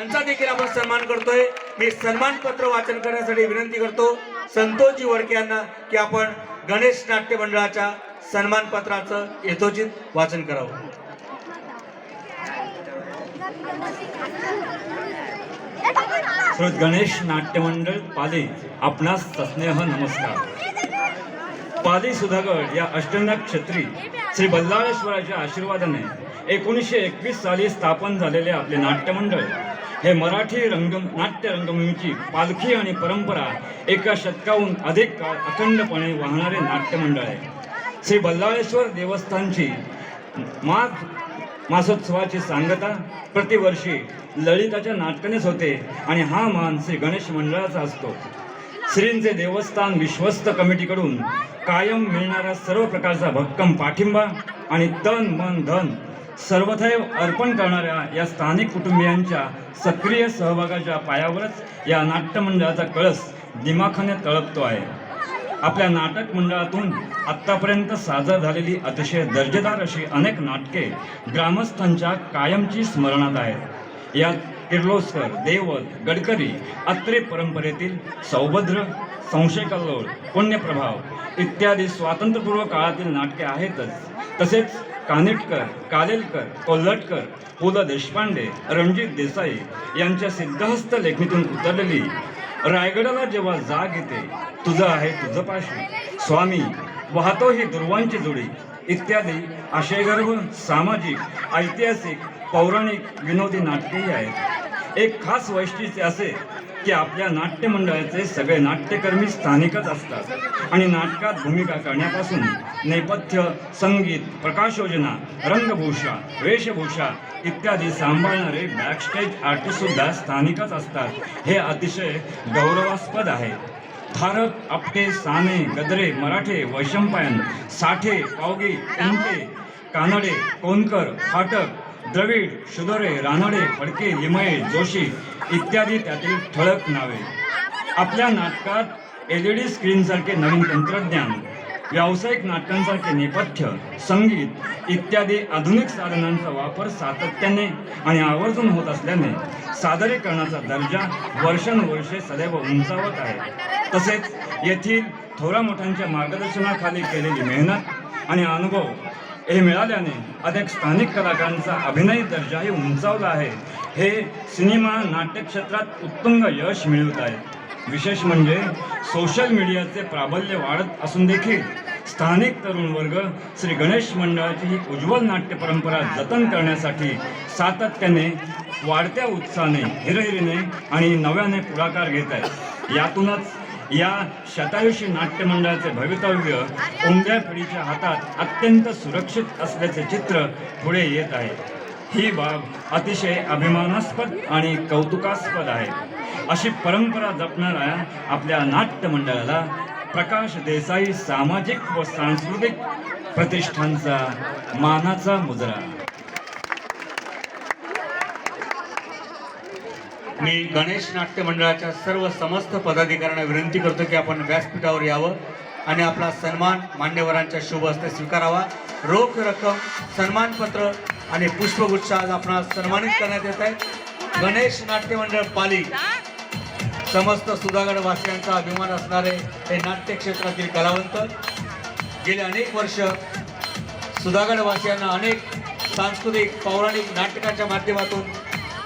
त्यांचा देखील आपण सन्मान करतोय. मी सन्मान पत्र वाचन करण्यासाठी विनंती करतो संतोषजी वडके यांना की आपण गणेश नाट्य मंडळाच्या सन्मान पत्राचं यथोचित वाचन करावं. श्रोत गणेश नाट्यमंडळ पाली आपणास सस्नेह नमस्कार. पाली सुधागड या अष्टनाग छत्री श्री बल्लाळेश्वराच्या आशीर्वादाने एकोणीसशे एकवीस साली स्थापन झालेले आपले नाट्यमंडळ हे मराठी रंग नाट्य रंगभूमीची पालखी आणि परंपरा एका शतकाहून अधिक काळ अखंडपणे वाहणारे नाट्यमंडळ आहे. श्री बल्लाळेश्वर देवस्थानची माघ मासोत्सवाची सांगता प्रतिवर्षी ललिताच्या नाटकानेच होते आणि हा मान श्री गणेश मंडळाचा असतो. श्रींचे देवस्थान विश्वस्त कमिटीकडून कायम मिळणारा सर्व प्रकारचा भक्कम पाठिंबा आणि तन मन धन सर्वथैव अर्पण करणाऱ्या या स्थानिक कुटुंबियांच्या सक्रिय सहभागाच्या पायावरच या नाट्यमंडळाचा कळस दिमाखाने तळपतो आहे. आपल्या नाटक मंडळातून आत्तापर्यंत सादर झालेली अतिशय दर्जेदार अशी अनेक नाटके ग्रामस्थांच्या कायमची स्मरणात आहेत. यात किर्लोस्कर देवल गडकरी अत्रे परंपरेतील सौभद्र संशय कल्लोळ पुण्यप्रभाव इत्यादी स्वातंत्र्यपूर्व काळातील नाटके आहेतच. तसेच कानिटकर कालेलकर कोल्हटकर पु ल देशपांडे रणजित देसाई यांच्या सिद्धहस्त लेखणीतून उतरलेली रायगडाला जेव्हा जाग येते तुझं आहे तुझं पाशी. स्वामी वाहतो ही दुर्वांची जोडी. इत्यादी आशयगर्भ सामाजिक ऐतिहासिक पौराणिक विनोदी नाटकेही आहेत. एक खास वैशिष्ट्य असे की आपल्या नाट्य मंडळाचे सगळे नाट्यकर्मी स्थानिकच असतात. आणि नाटकात भूमिका करण्यापासून नेपथ्य संगीत प्रकाशयोजना रंगभूषा वेशभूषा इत्यादी सांभाळणारे बॅकस्टेज आर्टिस्टसुद्धा स्थानिकच असतात. हे अतिशय गौरवास्पद आहे. थारक आपटे साने गदरे मराठे वैशंपायन साठे पावगी उमटे कानडे कोणकर फाटक द्रविड शुदोरे रानडे फडके लिमये जोशी इत्यादी त्यातील ठळक नावे. आपल्या नाटकात एल ई डी स्क्रीनसारखे नवीन तंत्रज्ञान व्यावसायिक नाटकांसारखे नेपथ्य संगीत इत्यादी आधुनिक साधनांचा वापर सातत्याने आणि आवर्जून होत असल्याने सादरीकरणाचा दर्जा वर्षानुवर्षे सदैव उंचावत आहे. तसेच येथील थोरा मोठ्यांच्या मार्गदर्शनाखाली केलेली मेहनत आणि अनुभव हे मिळाल्याने अनेक स्थानिक कलाकारांचा अभिनय दर्जाही उंचावला आहे. हे सिनेमा नाट्यक्षेत्रात उत्तुंग यश मिळवत आहे. विशेष म्हणजे सोशल मीडियाचे प्राबल्य वाढत असून देखील स्थानिक तरुण वर्ग श्री गणेश मंडळाची ही उज्ज्वल नाट्य परंपरा जतन करण्यासाठी सातत्याने वाढत्या उत्साहाने हिरहिरीने आणि नव्याने पुढाकार घेत आहेत यातूनच या शतायुषी नाट्य मंडळाचे भवितव्य उमद्या पिढीच्या हातात अत्यंत सुरक्षित असल्याचे चित्र पुढे येत आहे. ही बाब अतिशय अभिमानास्पद आणि कौतुकास्पद आहे. अशी परंपरा जपणाऱ्या आपल्या नाट्य मंडळाला प्रकाश देसाई सामाजिक व सांस्कृतिक प्रतिष्ठानचा मानाचा मुजरा. मी गणेश नाट्य मंडळाच्या सर्व समस्त पदाधिकाऱ्यांना विनंती करतो की आपण व्यासपीठावर यावं आणि आपला सन्मान मान्यवरांच्या शुभ हस्ते स्वीकारावा. रोख रक्कम सन्मानपत्र आणि पुष्पगुच्छ आज आपण सन्मानित करण्यात येत आहे. गणेश नाट्य मंडळ पाली समस्त सुधागड वासियांचा अभिमान असणारे हे नाट्य क्षेत्रातील कलावंत. गेले अनेक वर्ष सुधागड वासियांना अनेक सांस्कृतिक पौराणिक नाटकाच्या माध्यमातून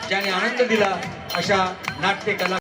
ज्याने आनंद दिला अशा नाट्यकला